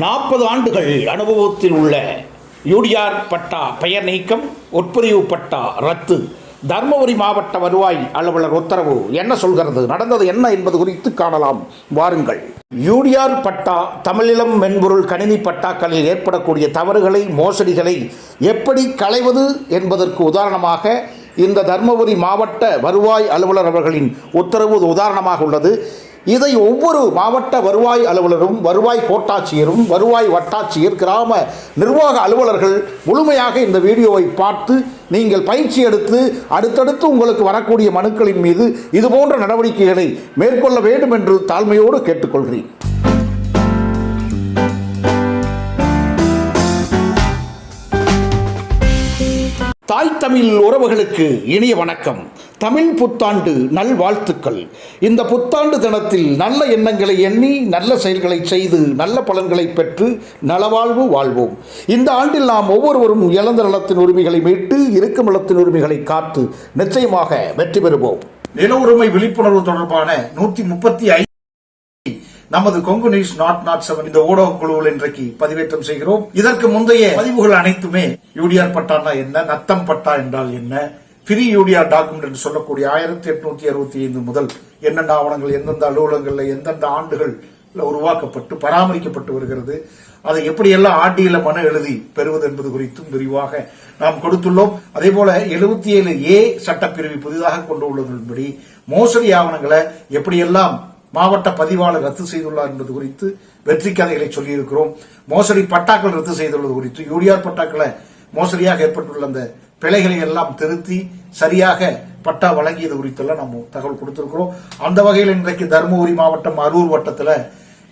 நாற்பது ஆண்டுகள் அனுபவத்தில் உள்ள யூடிஆர் பட்டா பெயர் நீக்கம் உட்பிரிவு பட்டா ரத்து. தர்மபுரி மாவட்ட வருவாய் அலுவலர் உத்தரவு என்ன சொல்கிறது? நடந்தது என்ன என்பது குறித்து காணலாம். வாருங்கள். யூடிஆர் பட்டா தமிழிலம் மென்பொருள் கணினி பட்டாக்களில் ஏற்படக்கூடிய தவறுகளை மோசடிகளை எப்படி களைவது என்பதற்கு உதாரணமாக இந்த தர்மபுரி மாவட்ட வருவாய் அலுவலர் அவர்களின் உத்தரவு உதாரணமாக உள்ளது. இதை ஒவ்வொரு மாவட்ட வருவாய் அலுவலரும் வருவாய் கோட்டாட்சியரும் வருவாய் வட்டாட்சியர் கிராம நிர்வாக அலுவலர்கள் முழுமையாக இந்த வீடியோவை பார்த்து நீங்கள் பயிற்சி எடுத்து அடுத்தடுத்து உங்களுக்கு வரக்கூடிய மனுக்களின் மீது இதுபோன்ற நடவடிக்கைகளை மேற்கொள்ள வேண்டும் என்று தாழ்மையோடு கேட்டுக்கொள்கிறேன். தாய் தமிழ் உறவுகளுக்கு இனிய வணக்கம். தமிழ் புத்தாண்டு நல்வாழ்த்துக்கள். இந்த புத்தாண்டு தினத்தில் நல்ல எண்ணங்களை எண்ணி நல்ல செயல்களை செய்து நல்ல பலன்களை பெற்று நலவாழ்வு வாழ்வோம். இந்த ஆண்டில் நாம் ஒவ்வொருவரும் இழந்த நலத்தின் உரிமைகளை மீட்டு இருக்கும் நலத்தின் உரிமைகளை காத்து நிச்சயமாக வெற்றி பெறுவோம். நில உரிமை விழிப்புணர்வு தொடர்பான நூற்றி முப்பத்தி ஐந்து நமது Kongu news nought nought seven இந்த ஊடக குழுவில் இன்றைக்கு பதிவேற்றம் செய்கிறோம். இதற்கு முந்தைய பதிவுகள் அனைத்துமே யூடிஆர் பட்டானா என்ன? நத்தம் பட்டா என்றால் என்ன? ஃப்ரீ யூடிஆர் டாக்குமெண்ட் என்று சொல்லக்கூடிய ஆயிரத்தி எட்நூத்தி அறுபத்தி ஐந்து முதல் என்னென்ன ஆவணங்கள் எந்தெந்த அலுவலகங்களில் எந்தெந்த ஆண்டுகள் உருவாக்கப்பட்டு பராமரிக்கப்பட்டு வருகிறது அதை எப்படியெல்லாம் ஆர்டியில மனு எழுதி பெறுவது என்பது குறித்தும் விரிவாக நாம் கொடுத்துள்ளோம். அதே போல எழுபத்தி ஏழு ஏ சட்டப்பிரிவு புதிதாக கொண்டு உள்ளதன்படி மோசடி ஆவணங்களை எப்படியெல்லாம் மாவட்ட பதிவாளர் ரத்து செய்துள்ளார் என்பது குறித்து வெற்றி கதைகளை சொல்லியிருக்கிறோம். மோசடி பட்டாக்கள் ரத்து செய்துள்ளது குறித்து யூடிஆர் பட்டாக்களை மோசடியாக ஏற்பட்டுள்ள அந்த பிழைகளை எல்லாம் திருத்தி சரியாக பட்டா வழங்கியது குறித்தெல்லாம் நம்ம தகவல் கொடுத்திருக்கிறோம். அந்த வகையில் இன்றைக்கு தருமபுரி மாவட்டம் அரூர் வட்டத்தில்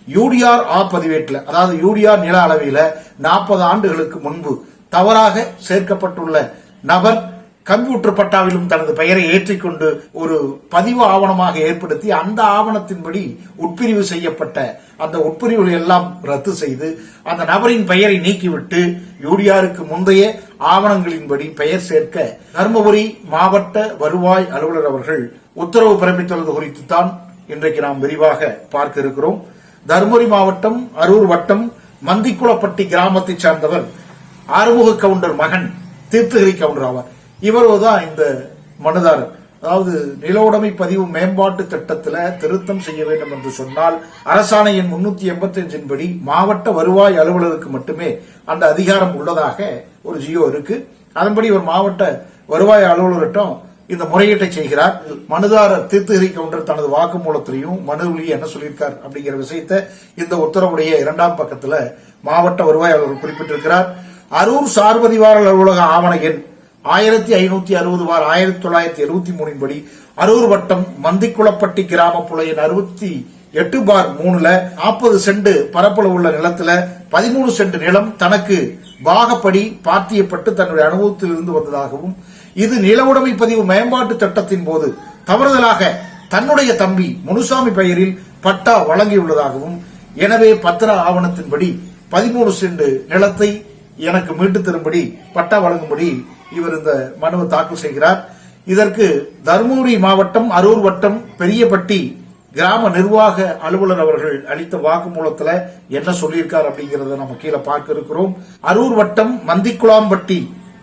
யூடிஆர் ஆ பதிவேட்டில் அதாவது யூடிஆர் நில அளவில் நாற்பது ஆண்டுகளுக்கு முன்பு தவறாக சேர்க்கப்பட்டுள்ள நபர் கம்ப்யூட்டர் பட்டாவிலும் தனது பெயரை ஏற்றிக்கொண்டு ஒரு பதிவு ஆவணமாக ஏற்படுத்தி அந்த ஆவணத்தின்படி உட்பிரிவு செய்யப்பட்ட அந்த உட்பிரிவுகளை எல்லாம் ரத்து செய்து அந்த நபரின் பெயரை நீக்கிவிட்டு யூடிஆருக்கு முந்தைய ஆவணங்களின்படி பெயர் சேர்க்க தருமபுரி மாவட்ட வருவாய் அலுவலர் அவர்கள் உத்தரவு பிறப்பித்துள்ளது குறித்து தான் இன்றைக்கு நாம் விரிவாக பார்க்க இருக்கிறோம் தருமபுரி மாவட்டம் அரூர் வட்டம் மந்திக்குளப்பட்டி கிராமத்தைச் சார்ந்தவர் ஆறுமுக கவுண்டர் மகன் தீர்த்தகிரி கவுண்டர் ஆவார். இவரோ தான் இந்த மனுதாரர். அதாவது நில உடைமை பதிவு மேம்பாட்டு திட்டத்தில் திருத்தம் செய்ய வேண்டும் என்று சொன்னால் அரசாணை எண் முன்னூத்தி எண்பத்தி அஞ்சின் படி மாவட்ட வருவாய் அலுவலருக்கு மட்டுமே அந்த அதிகாரம் உள்ளதாக ஒரு ஜியோ இருக்கு. அதன்படி ஒரு மாவட்ட வருவாய் அலுவலர்கிட்டம் இந்த முறையீட்டை செய்கிறார். மனுதாரர் தீர்த்தகிரி கவுண்டர் தனது வாக்குமூலத்திலையும் மனுவிலையும் என்ன சொல்லியிருக்கார் அப்படிங்கிற விஷயத்தை இந்த உத்தரவுடைய இரண்டாம் பக்கத்தில் மாவட்ட வருவாய் அலுவலர் குறிப்பிட்டிருக்கிறார். அரூர் சார்பதிவாரல் அலுவலக ஆவண எண் ஆயிரத்தி ஐநூத்தி அறுபது வார் ஆயிரத்தி தொள்ளாயிரத்தி எழுபத்தி மூணின் படி அரூர் வட்டம் மந்திக்குளப்பட்டி கிராம புலையின் அறுபத்தி எட்டு பார் மூணுல நாற்பது சென்ட் பரப்பளவு உள்ள நிலத்துல பதிமூணு சென்ட் நிலம் தனக்கு பாகப்படி பாத்தியப்பட்டு தன்னுடைய அனுபவத்தில் இருந்து வந்ததாகவும் இது நில உடைமை பதிவு மேம்பாட்டு திட்டத்தின் போது தவறுதலாக தன்னுடைய தம்பி முனுசாமி பெயரில் பட்டா வழங்கியுள்ளதாகவும் எனவே பத்திர ஆவணத்தின்படி பதிமூணு சென்ட் நிலத்தை எனக்கு மீட்டு தரும்படி பட்டா வழங்கும்படி இவர் இந்த மனுவை தாக்கல் செய்கிறார். இதற்கு தருமபுரி மாவட்டம் அரூர் வட்டம் பெரியப்பட்டி கிராம நிர்வாக அலுவலர் அவர்கள் அளித்த வாக்குமூலத்துல என்ன சொல்லியிருக்கார் அப்படிங்கறத நம்ம கீழே பார்க்க இருக்கிறோம். அரூர் வட்டம் மந்திக்குளாம்பட்டி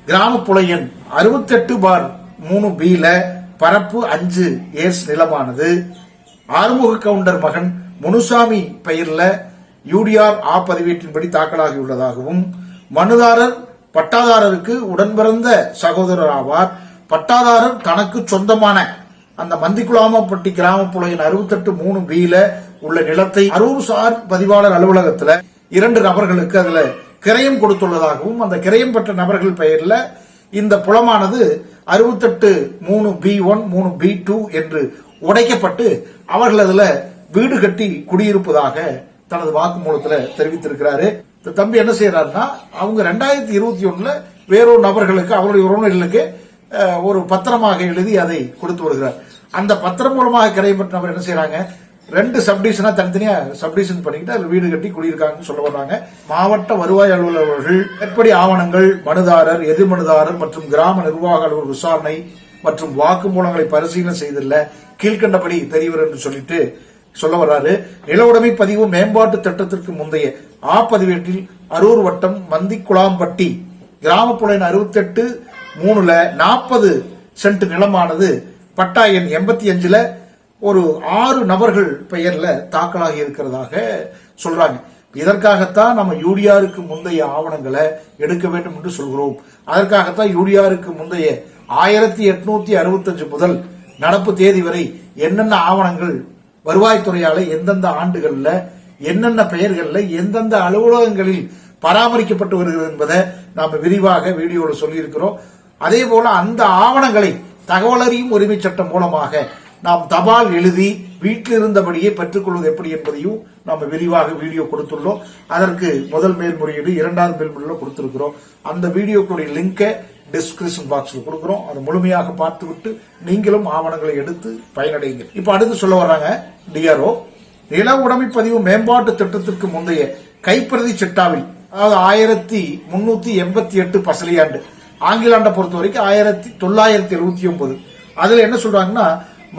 கிராம புலையன் அறுபத்தெட்டு பார் மூணு பில பரப்பு அஞ்சு ஏஸ் நிலமானது. ஆறுமுக கவுண்டர் மகன் முனுசாமி பெயர்ல யூடிஆர் ஆ பதிவேட்டின்படி தாக்கலாகியுள்ளதாகவும் மனுதாரர் பட்டாதாரருக்கு உடன்பிறந்த சகோதரர் ஆவார் பட்டாதாரர் தனக்கு சொந்தமான அந்த மந்திக்குலாமப்பட்டி கிராம புலையின் அறுபத்தெட்டு மூணு பில உள்ள நிலத்தை அரூர் சார் பதிவாளர் அலுவலகத்துல இரண்டு நபர்களுக்கு அதுல கிரயம் கொடுத்துள்ளதாகவும் அந்த கிரயம் பெற்ற நபர்கள் பெயர்ல இந்த புலமானது அறுபத்தெட்டு மூணு பி ஒன் மூணு பி டூ என்று உடைக்கப்பட்டு அவர்கள் அதுல வீடு கட்டி குடியிருப்பதாக தனது வாக்குமூலத்தில் தெரிவித்திருக்கிறாரு. இந்த தம்பி என்ன செய்யறாருன்னா அவங்க ரெண்டாயிரத்தி இருபத்தி ஒண்ணுல வேறொரு நபர்களுக்கு அவருடைய உறவினர்களுக்கு ஒரு பத்திரமாக எழுதி அதை கொடுத்து வருகிறார். அந்த பத்திரம் மூலமாக கிடைப்பட்ட நபர் என்ன செய்யறாங்க ரெண்டு சப்டிஷனா தனித்தனியா சப்டிஷன் பண்ணிக்கிட்டு அதில் வீடு கட்டி குடியிருக்காங்கன்னு சொல்ல வர்றாங்க. மாவட்ட வருவாய் அலுவலர்கள் எப்படி மேற்படி ஆவணங்கள் மனுதாரர் எதிர்மனுதாரர் மற்றும் கிராம நிர்வாக அலுவலர் விசாரணை மற்றும் வாக்குமூலங்களை பரிசீலனை செய்துள்ள கீழ்கண்டபடி தெரியவர் என்று சொல்லிட்டு சொல்ல வர்றாரு நிலவுடைமை பதிவு மேம்பாட்டு திட்டத்திற்கு முந்தைய ஆ பதிவேட்டில் அரூர் வட்டம் மந்திக்குளாம்பட்டி கிராமப்புற அறுபத்தி அறுபத்தெட்டு மூணுல நாற்பது சென்ட் நிலமானது பட்டா எண் எண்பத்தி அஞ்சுல ஒரு ஆறு நபர்கள் பெயர்ல தாக்கலாகி இருக்கிறதாக சொல்றாங்க. இதற்காகத்தான் நம்ம யூடிஆருக்கு முந்தைய ஆவணங்களை எடுக்க வேண்டும் என்று சொல்கிறோம். அதற்காகத்தான் யூடிஆருக்கு முந்தைய ஆயிரத்தி எட்நூத்தி அறுபத்தஞ்சு முதல் நடப்பு தேதி வரை என்னென்ன ஆவணங்கள் வருவாய்த்துறையால எந்தெந்த ஆண்டுகள்ல என்னென்ன பெயர்கள்ல எந்தெந்த அலுவலகங்களில் பராமரிக்கப்பட்டு வருகிறது என்பதை நாம விரிவாக வீடியோவில் சொல்லியிருக்கிறோம். அதே போல அந்த ஆவணங்களை தகவல் அறியும் உரிமை சட்டம் மூலமாக நாம் தபால் எழுதி வீட்டில் இருந்தபடியே பெற்றுக்கொள்வது எப்படி என்பதையும் நாம் விரிவாக வீடியோ கொடுத்துள்ளோம். அதற்கு முதல் மேல்முறையீடு இரண்டாவது மேல்முறையீடு கொடுத்திருக்கிறோம். அந்த வீடியோக்களுடைய லிங்கை டிஸ்கிரிப்ஷன் பாக்ஸில் கொடுக்குறோம். அது முழுமையாக பார்த்துவிட்டு நீங்களும் ஆவணங்களை எடுத்து பயனடைங்க இப்போ அடுத்து சொல்ல வர்றாங்க டிஆர்ஓ நில உடைமை பதிவு மேம்பாட்டு திட்டத்திற்கு முந்தைய கைப்பிரதி சிட்டாவில் அதாவது ஆயிரத்தி முன்னூத்தி எண்பத்தி எட்டு பசலியாண்டு ஆங்கிலாண்டை பொறுத்த வரைக்கும் ஆயிரத்தி தொள்ளாயிரத்தி எழுபத்தி ஒன்பது. அதுல என்ன சொல்றாங்கன்னா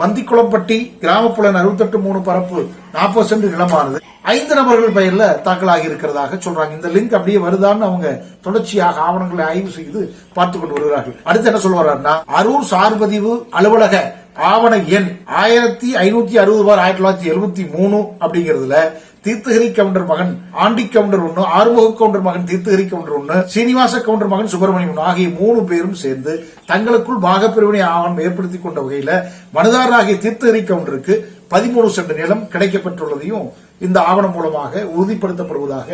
மந்திக்குளம்பட்டி கிராமப்புலன் அறுபத்தெட்டு மூணு பரப்பு நாற்பது சென்ட் நிலமானது. ஐந்து நபர்கள் பெயர்ல தாக்கலாகி இருக்கிறதாக சொல்றாங்க. இந்த லிங்க் அப்படியே வருதான்னு அவங்க தொடர்ச்சியாக ஆவணங்களை ஆய்வு செய்து பார்த்து கொண்டு வருகிறார்கள். அடுத்து என்ன சொல்லுவாருன்னா அரூர் சார்பதிவு அலுவலக ஆவண எண் ஆயிரத்தி ஐநூத்தி அறுபது பார் ஆயிரத்தி தொள்ளாயிரத்தி எழுபத்தி மூணு அப்படிங்கிறதுல தீர்த்தகிரி கவுண்டர் மகன் ஆண்டி கவுண்டர் ஒன்னு ஆறுமுக கவுண்டர் மகன் தீர்த்தகிரி கவுண்டர் ஒன்னு சீனிவாச கவுண்டர் மகன் சுப்பிரமணியம் ஒன்று ஆகிய மூணு பேரும் சேர்ந்து தங்களுக்குள் பாகப்பிரிவினை ஆவணம் ஏற்படுத்தி கொண்ட வகையில மனுதாரராகிய தீர்த்தகிரி கவுண்டருக்கு பதிமூணு சென்ட் நிலம் கிடைக்கப்பெற்றுள்ளதையும் இந்த ஆவணம் மூலமாக உறுதிப்படுத்தப்படுவதாக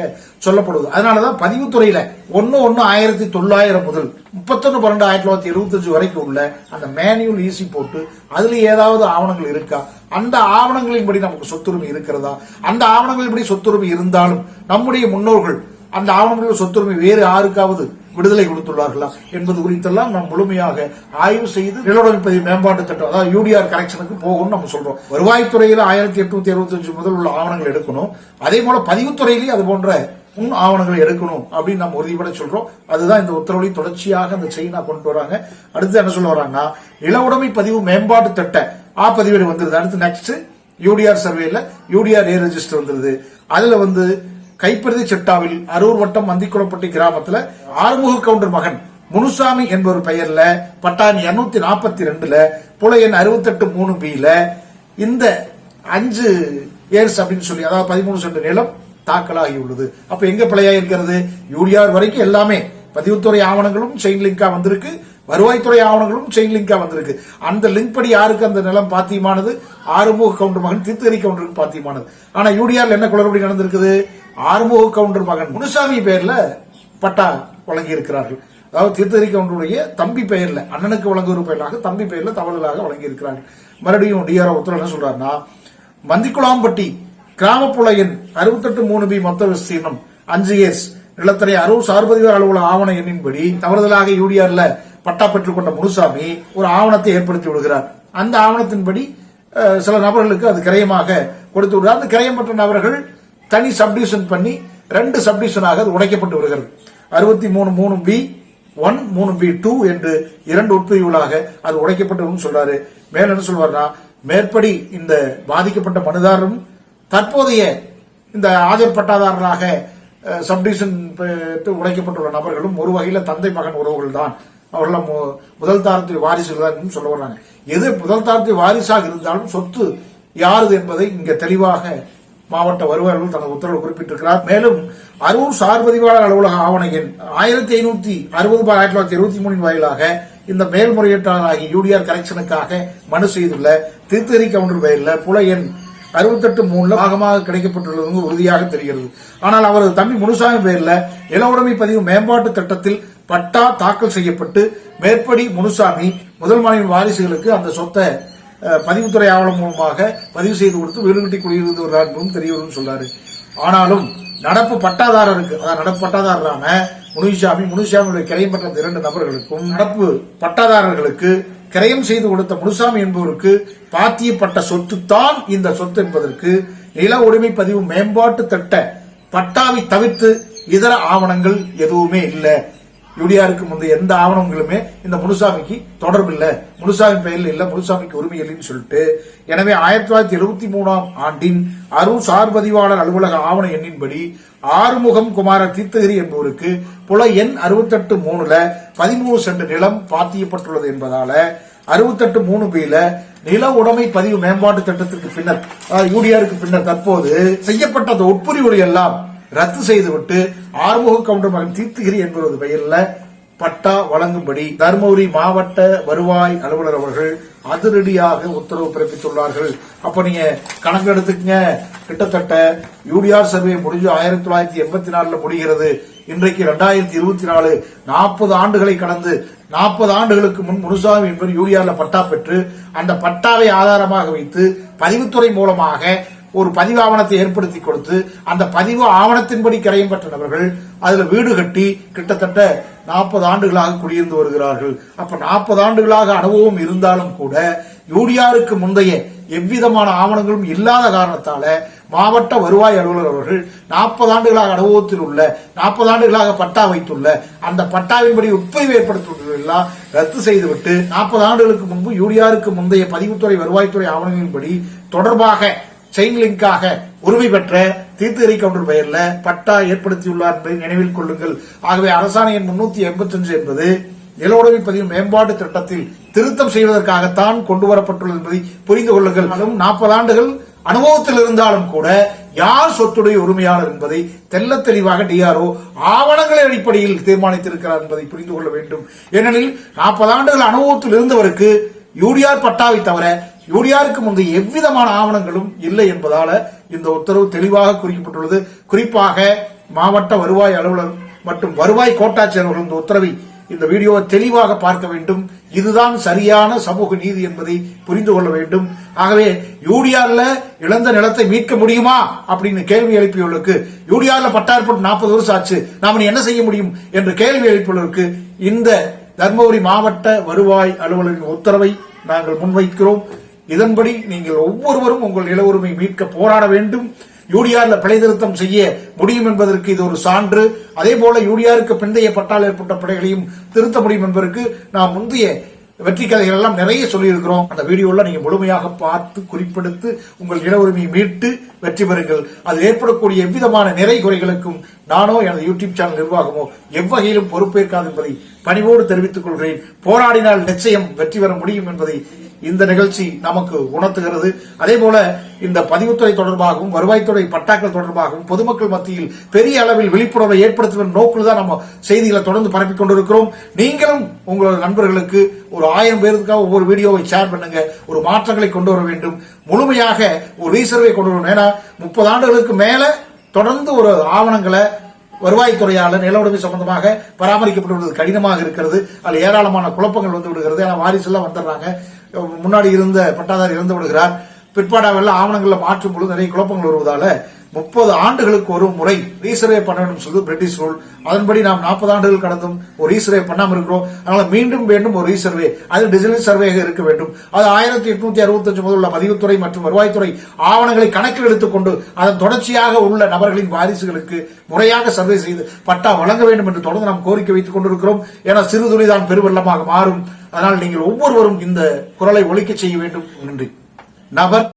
சொல்லப்படுவது. அதனாலதான் பதிவுத்துறையில ஒன்னு ஒன்னு ஆயிரத்தி தொள்ளாயிரம் முதல் முப்பத்தொன்னு பன்னெண்டு ஆயிரத்தி தொள்ளாயிரத்தி எழுபத்தஞ்சு வரைக்கும் உள்ள அந்த மேனுவல் ஈசி போட்டு அதுல ஏதாவது ஆவணங்கள் இருக்கா? அந்த ஆவணங்களின்படி நமக்கு சொத்துரிமை இருக்கிறதா? அந்த ஆவணங்களின்படி சொத்துரிமை இருந்தாலும் நம்முடைய முன்னோர்கள் அந்த ஆவணங்களில் சொத்துரிமை வேறு யாருக்காவது விடுதலை கொடுத்துள்ளார்களா என்பது குறித்தெல்லாம் நாம் முழுமையாக ஆய்வு செய்து நிலவுடன் பதிவு மேம்பாட்டு திட்டம் அதாவது யூடிஆர் கனெக்ஷனுக்கு போகணும்னு நம்ம சொல்றோம். வருவாய்த்துறையில ஆயிரத்தி எட்நூத்தி அறுபத்தஞ்சு முதல் உள்ள ஆவணங்கள் எடுக்கணும். அதே போல பதிவுத்துறையிலேயே அது போன்ற முன் ஆவணங்களை எடுக்கணும் அப்படின்னு நம்ம உறுதிபட சொல்றோம். அதுதான் இந்த உத்தரவுகளை தொடர்ச்சியாக அந்த செயினா கொண்டு வராங்க. அடுத்து என்ன சொல்ல வராங்கன்னா நில உடைமை பதிவு மேம்பாட்டு திட்ட ஆ பதிவேடு வந்துருது. அடுத்து நெக்ஸ்ட் யூடிஆர் சர்வேல யூடிஆர் ஏ ரெஜிஸ்டர் வந்துருது. அதுல வந்து கைப்பிரதி சிட்டாவில் அரூர் வட்டம் மந்திக்குளப்பட்டி கிராமத்துல ஆறுமுக கவுண்டர் மகன் முனுசாமி என்பவர் பெயர்ல பட்டாணி இருநூத்தி நாற்பத்தி ரெண்டுல புல எண் அறுபத்தெட்டு மூணு பியில இந்த அஞ்சு ஏர்ஸ் அப்படின்னு சொல்லி அதாவது பதிமூணு சென்ட் நிலம் தாக்கலாகி உள்ளது. அப்ப எங்க பிழையா இருக்கிறது? யூடிஆர் வரைக்கும் எல்லாமே பதிவுத்துறை ஆவணங்களும் செயின் லிங்கா வந்திருக்கு. வருவாய்த்துறை ஆவணங்களும் செயின் லிங்கா வந்திருக்கு. அந்த லிங்க் படி யாருக்கு அந்த நிலம் பாத்தியமானது? ஆறுமுக கவுண்டர் மகன் தீர்த்தகிரி கவுண்டருக்கு பாத்தியமானது. ஆனா யூடிஆர்ல என்ன குளறுபடி நடந்திருக்குது? ஆறுமுக கவுண்டர் மகன் முனுசாமி பெயர்ல பட்டா வழங்கி இருக்கிறார்கள் அதாவது திருத்தறி கவுண்டருடைய தம்பி பெயர்ல அண்ணனுக்கு வழங்குவது பெயராக தம்பி பெயர்ல தவறுதலாக வழங்கி இருக்கிறார்கள் மறுபடியும் டிஆர் உத்தரவு என்ன சொல்றாருன்னா மந்திக்குளாம்பட்டி கிராமப்புல அறுபத்தெட்டு மூணு பி மொத்த விஸ்தீர்ணம் அஞ்சு ஏஸ் நிலத்தரை அறுபது சார்பதிவார் அலுவலக ஆவண எண்ணின்படி தவறுதலாக யூடிஆர்ல பட்டா பெற்றுக்கொண்ட முனுசாமி ஒரு ஆவணத்தை ஏற்படுத்தி விடுகிறார். அந்த ஆவணத்தின்படி சில நபர்களுக்கு அது கிரயமாக கொடுத்து விடுறார் அந்த கிரயம் பெற்ற நபர்கள் தனி சப்டிவிஷன் பண்ணி ரெண்டு சப்டிவிஷனாக அது உடைக்கப்பட்டு வருகிறது. அறுபத்தி மூணு மூணு பி ஒன் மூணு பி டூ என்று இரண்டு உட்பிரிவுகளாக அது உடைக்கப்பட்டு சொல்றாரு. மேல என்ன சொல்வார்னா மேற்படி இந்த பாதிக்கப்பட்ட மனுதாரரும் தற்போதைய இந்த ஆஜர் பட்டாதாரராக சப்டிவிஷன் உடைக்கப்பட்டுள்ள நபர்களும் ஒரு வகையில தந்தை மகன் உறவுகள் தான் அவர்கள் மு- முதல் தாரத்தில் வாரிசுகள் தான் சொல்ல வர்றாங்க. எது முதல் தாரத்தில் வாரிசாக இருந்தாலும் சொத்து யாருது என்பதை இங்க தெளிவாக மாவட்ட வருவாய்கள் தனது உத்தரவு குறிப்பிட்டிருக்கிறார். மேலும் அரூர் சார்பதிவாளர் அலுவலக ஆவண எண் ஆயிரத்தி ஐநூத்தி அறுபது ஆயிரத்தி தொள்ளாயிரத்தி இருபத்தி மூணின் வாயிலாக இந்த மேல்முறையீட்டாளராகி யூடிஆர் கரெக்ஷனுக்காக மனு செய்துள்ள திருத்தறி கவுண்டர் பெயரில் புல எண் அறுபத்தெட்டு மூணுல பாகமாக கிடைக்கப்பட்டுள்ளது உறுதியாக தெரிகிறது. ஆனால் அவரது தம்பி முனுசாமி பெயரில் நிலவுடைமை பதிவு மேம்பாட்டு திட்டத்தில் பட்டா தாக்கல் செய்யப்பட்டு மேற்படி முனுசாமி முதல் மாநில வாரிசுகளுக்கு அந்த சொத்தை பதிவுத்துறை ஆவணம் மூலமாக பதிவு செய்து கொடுத்து வீடு கட்டி குடியிருந்து வருகிறார் என்பதும் தெரிய வரும்னு சொல்றாரு ஆனாலும் நடப்பு பட்டாதாரருக்கு அதாவது நடப்பு பட்டாதாரரான முனுசாமி முனுசாமியுடைய கிரையம் பெற்ற இரண்டு நபர்களுக்கும் நடப்பு பட்டாதாரர்களுக்கு கிரையம் செய்து கொடுத்த முனுசாமி என்பவருக்கு பாத்தியப்பட்ட சொத்து தான் இந்த சொத்து என்பதற்கு நில உரிமை பதிவு மேம்பாட்டு திட்ட பட்டாவை தவிர்த்து இதர ஆவணங்கள் எதுவுமே இல்லை. யூடிஆருக்கு முந்தைய எந்த ஆவணங்களுமே இந்த முனுசாமிக்கு தொடர்பு இல்லை முனுசாமி பெயரில் இல்லை முனுசாமிக்கு உரிமை இல்லைன்னு சொல்லிட்டு. எனவே ஆயிரத்தி தொள்ளாயிரத்தி எழுபத்தி மூணாம் ஆண்டின் அருள் சார் பதிவாளர் அலுவலக ஆவண எண்ணின்படி ஆறுமுகம் குமார தீர்த்தகிரி என்பவருக்கு புல எண் அறுபத்தெட்டு மூணுல பதிமூணு சென்ட் நிலம் பாத்தியப்பட்டுள்ளது என்பதால அறுபத்தெட்டு மூணு பில நில உடைமை பதிவு மேம்பாட்டு திட்டத்திற்கு பின்னர் யூடிஆருக்கு பின்னர் தற்போது செய்யப்பட்ட அந்த உட்புரிவுகள் எல்லாம் ரத்து செய்துவிட்டு ஆறுமுக கவுண்டர் மகன் தீர்த்தகிரி என்பவரது பட்டா வழங்கும்படி தருமபுரி மாவட்ட வருவாய் அலுவலர் அவர்கள் அதிரடியாக உத்தரவு பிறப்பித்துள்ளார்கள். அப்ப நீங்க கணக்கு எடுத்துக்கங்க. கிட்டத்தட்ட யூடிஆர் சர்வே முடிஞ்சு ஆயிரத்தி தொள்ளாயிரத்தி எண்பத்தி நாலுல முடிகிறது. இன்றைக்கு ரெண்டாயிரத்தி இருபத்தி நாலு நாற்பது ஆண்டுகளை கடந்து நாற்பது ஆண்டுகளுக்கு முன் முனுசாமி என்பவர் யூடிஆர்ல பட்டா பெற்று அந்த பட்டாவை ஆதாரமாக வைத்து பதிவுத்துறை மூலமாக ஒரு பதிவு ஆவணத்தை ஏற்படுத்தி கொடுத்து அந்த பதிவு ஆவணத்தின்படி கரையும் பெற்ற நபர்கள் அதுல வீடு கட்டி கிட்டத்தட்ட நாற்பது ஆண்டுகளாக குடியிருந்து வருகிறார்கள். அப்ப நாற்பது ஆண்டுகளாக அனுபவம் இருந்தாலும் கூட யூடிஆருக்கு முந்தைய எவ்விதமான ஆவணங்களும் இல்லாத காரணத்தால மாவட்ட வருவாய் அலுவலர் அவர்கள் நாற்பது ஆண்டுகளாக அனுபவத்தில் உள்ள நாற்பது ஆண்டுகளாக பட்டா வைத்துள்ள அந்த பட்டாவின்படி உட்பதிவு ஏற்படுத்துவதெல்லாம் ரத்து செய்துவிட்டு நாற்பது ஆண்டுகளுக்கு முன்பு யூடிஆருக்கு முந்தைய பதிவுத்துறை வருவாய்த்துறை ஆவணங்களின்படி தொடர்பாக செயின் லிங்காக உரிமை பெற்ற தீர்த்தகிரி கவுண்டர் பெயர்ல பட்டா ஏற்படுத்தியுள்ளார் என்பதை நினைவில் கொள்ளுங்கள். ஆகவே அரசாணை எண் முன்னூத்தி எண்பத்தி அஞ்சு என்பது நிலவுடைமை பதிவு மேம்பாட்டு திட்டத்தில் திருத்தம் செய்வதற்காகத்தான் கொண்டு வரப்பட்டுள்ளது என்பதை புரிந்து கொள்ளுங்கள். நாற்பது ஆண்டுகள் அனுபவத்தில் இருந்தாலும் கூட யார் சொத்துடைய உரிமையாளர் என்பதை தெல்ல தெளிவாக டிஆர்ஓ ஆவணங்களை அடிப்படையில் தீர்மானித்திருக்கிறார் என்பதை புரிந்து கொள்ள வேண்டும். ஏனெனில் நாற்பது ஆண்டுகள் அனுபவத்தில் இருந்தவருக்கு யூடிஆர் பட்டாவை தவிர யூடிஆருக்கு முந்தைய எவ்விதமான ஆவணங்களும் இல்லை என்பதால இந்த உத்தரவு தெளிவாக குறிக்கப்பட்டுள்ளது. குறிப்பாக மாவட்ட வருவாய் அலுவலர் மற்றும் வருவாய் கோட்டாட்சியர்கள் இந்த உத்தரவை இந்த வீடியோவை தெளிவாக பார்க்க வேண்டும். இதுதான் சரியான சமூக நீதி என்பதை புரிந்து கொள்ள வேண்டும். ஆகவே யூடிஆர்ல இழந்த நிலத்தை மீட்க முடியுமா அப்படின்னு கேள்வி எழுப்பியவர்களுக்கு யூடிஆர்ல பட்டாற்பட்டு நாற்பது வருஷம் ஆச்சு நாம என்ன செய்ய முடியும் என்று கேள்வி எழுப்பியவர்களுக்கு இந்த தர்மபுரி மாவட்ட வருவாய் அலுவலரின் உத்தரவை நாங்கள் முன்வைக்கிறோம். இதன்படி நீங்கள் ஒவ்வொருவரும் உங்கள் நில உரிமை மீட்க போராட வேண்டும். யூடிஆர்ல பிழை திருத்தம் செய்ய முடியும் என்பதற்கு இது ஒரு சான்று. அதே போல யூடிஆருக்கு பிந்தைய பட்டால் ஏற்பட்ட பிழைகளையும் திருத்த முடியும் என்பதற்கு நாம் முந்தைய வெற்றி கதைகள் எல்லாம் நிறைய சொல்லியிருக்கிறோம். அந்த வீடியோவில் நீங்கள் முழுமையாக பார்த்து குறிப்பெடுத்து உங்கள் இட உரிமையை மீட்டு வெற்றி பெறுங்கள். அது ஏற்படக்கூடிய எவ்விதமான நிறை குறைகளுக்கும் நானோ எனது யூடியூப் சேனல் நிர்வாகமோ எவ்வகையிலும் பொறுப்பேற்காது என்பதை பணிவோடு தெரிவித்துக் கொள்கிறேன். போராடினால் நிச்சயம் வெற்றி பெற முடியும் என்பதை இந்த நிகழ்ச்சி நமக்கு உணர்த்துகிறது. அதே போல இந்த பதிவுத்துறை தொடர்பாகவும் வருவாய்த்துறை பட்டாக்கள் தொடர்பாகவும் பொதுமக்கள் மத்தியில் பெரிய அளவில் விழிப்புணர்வை ஏற்படுத்தும் நோக்கில் தான் நம்ம செய்திகளை தொடர்ந்து பரப்பிக் கொண்டிருக்கிறோம். நீங்களும் உங்களோட நண்பர்களுக்கு ஒரு ஆயிரம் பேருக்காக ஒவ்வொரு வீடியோவை ஷேர் பண்ணுங்க. ஒரு மாற்றங்களை கொண்டு வர வேண்டும். முழுமையாக ஒரு ரீசர்வை கொண்டு வரணும். ஏன்னா முப்பது ஆண்டுகளுக்கு மேல தொடர்ந்து ஒரு ஆவணங்களை வருவாய்த்துறையால் நில உடைமை சம்பந்தமாக பராமரிக்கப்பட்டு வருவது கடினமாக இருக்கிறது. அதில் ஏராளமான குழப்பங்கள் வந்து விடுகிறது. ஏன்னா வாரிசெல்லாம் வந்துடுறாங்க. முன்னாடி இருந்த பட்டாதாரி இறந்து விடுகிறார். பிற்பாடு அவெல்லாம் மாற்றும் பொழுது நிறைய குழப்பங்கள் வருவதால முப்பது ஆண்டுகளுக்கு ஒரு முறை ரீசர்வே பண்ண வேண்டும் சொல்வது பிரிட்டிஷ் ரூல். அதன்படி நாம் நாற்பது ஆண்டுகள் கடந்தும் ஒரு ரீசர்வே பண்ணாமல் இருக்கிறோம். அதனால மீண்டும் வேண்டும் ஒரு ரீசர்வே. அது டிஜிட்டல் சர்வேக இருக்க வேண்டும். அது ஆயிரத்தி எட்நூத்தி அறுபத்தஞ்சு முதல் உள்ள பதிவுத்துறை மற்றும் வருவாய்த்துறை ஆவணங்களை கணக்கில் எடுத்துக்கொண்டு அதன் தொடர்ச்சியாக உள்ள நபர்களின் வாரிசுகளுக்கு முறையாக சர்வே செய்து பட்டா வழங்க வேண்டும் என்று தொடர்ந்து நாம் கோரிக்கை வைத்துக் கொண்டிருக்கிறோம். ஏன்னா சிறு துளிதான் பெருவெள்ளமாக மாறும். அதனால் நீங்கள் ஒவ்வொருவரும் இந்த குரலை ஒழிக்க செய்ய வேண்டும். நன்றி. நபர்